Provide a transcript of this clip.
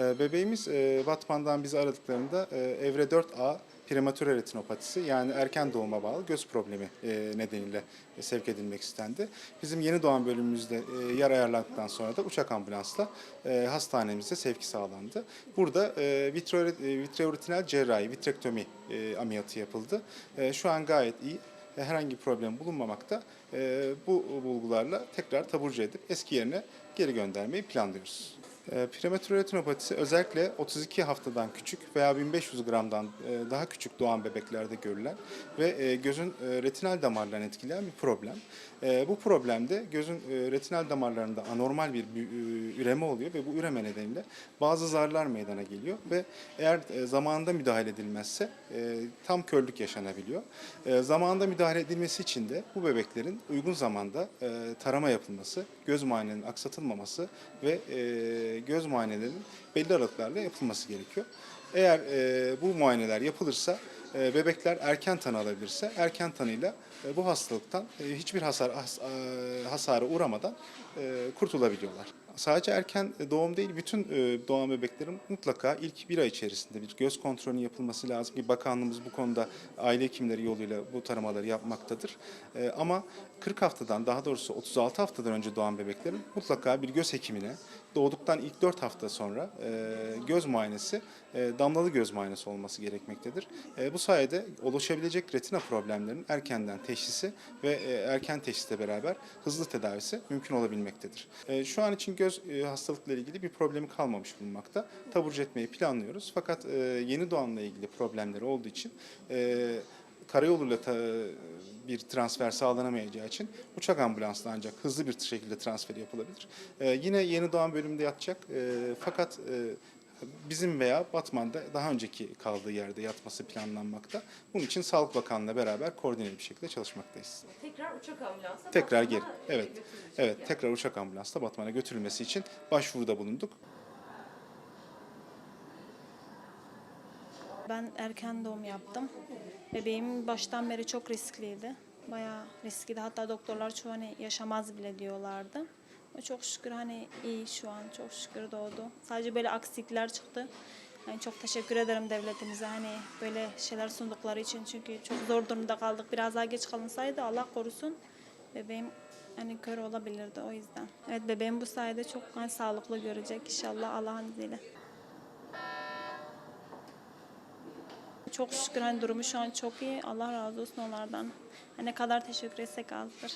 Ee, Bebeğimiz e, Batman'dan bizi aradıklarında e, evre 4A prematüre retinopatisi yani erken doğuma bağlı göz problemi e, nedeniyle sevk edilmek istendi. Bizim yeni doğan bölümümüzde yer ayarlandıktan sonra da uçak ambulansla hastanemize sevki sağlandı. Burada vitreoretinal cerrahi, vitrektomi ameliyatı yapıldı. Şu an gayet iyi. Herhangi bir problem bulunmamakta. Bu bulgularla tekrar taburcu edip eski yerine geri göndermeyi planlıyoruz. E, Prematür retinopatisi özellikle 32 haftadan küçük veya 1500 gramdan e, daha küçük doğan bebeklerde görülen ve e, gözün e, retinal damarlarını etkileyen bir problem. Bu problemde gözün retinal damarlarında anormal bir üreme oluyor ve bu üreme nedeniyle bazı zarlar meydana geliyor ve eğer zamanında müdahale edilmezse tam körlük yaşanabiliyor. Zamanında müdahale edilmesi için de bu bebeklerin uygun zamanda tarama yapılması, göz muayenelerinin aksatılmaması ve göz muayenelerinin belli aralıklarla yapılması gerekiyor. Eğer e, bu muayeneler yapılırsa, e, bebekler erken tanı alabilirse, erken tanıyla bu hastalıktan e, hiçbir hasar has, e, hasara uğramadan e, kurtulabiliyorlar. Sadece erken doğum değil, bütün e, doğan bebeklerin mutlaka ilk bir ay içerisinde bir göz kontrolünün yapılması lazım ki bakanlığımız bu konuda aile hekimleri yoluyla bu taramaları yapmaktadır. E, Ama 40 haftadan daha doğrusu 36 haftadan önce doğan bebeklerin mutlaka bir göz hekimine doğduktan ilk 4 hafta sonra e, göz muayenesi, e, damlalı göz muayenesi olması gerekmektedir. E, Bu sayede oluşabilecek retina problemlerinin erkenden teşhisi ve e, erken teşhisle beraber hızlı tedavisi mümkün olabilmektedir. E, Şu an için göz e, hastalıkla ilgili bir problemi kalmamış bulunmakta. Taburcu etmeyi planlıyoruz. Fakat yeni doğanla ilgili problemleri olduğu için karayoluyla ta- bir transfer sağlanamayacağı için uçak ambulansla ancak hızlı bir şekilde transfer yapılabilir. E, Yine yeni doğan bölümünde yatacak e, fakat e, bizim veya Batman'da daha önceki kaldığı yerde yatması planlanmakta. Bunun için Sağlık Bakanlığı'na beraber koordineli bir şekilde çalışmaktayız. Tekrar uçak ambulansla Tekrar geri. Evet. Evet, yani. tekrar uçak ambulansla Batman'a götürülmesi için başvuruda bulunduk. Ben erken doğum yaptım. Bebeğim baştan beri çok riskliydi. Bayağı riskliydi. Hatta doktorlar çoğu hani yaşamaz bile diyorlardı. Çok şükür hani iyi şu an. Çok şükür doğdu. Sadece böyle aksilikler çıktı. Yani çok teşekkür ederim devletimize hani böyle şeyler sundukları için. Çünkü çok zor durumda kaldık. Biraz daha geç kalınsaydı Allah korusun bebeğim hani kör olabilirdi o yüzden. Evet bebeğim bu sayede çok hani, sağlıklı görecek inşallah Allah'ın izniyle. Çok şükür hani durumu şu an çok iyi. Allah razı olsun onlardan. Hani ne kadar teşekkür etsek azdır.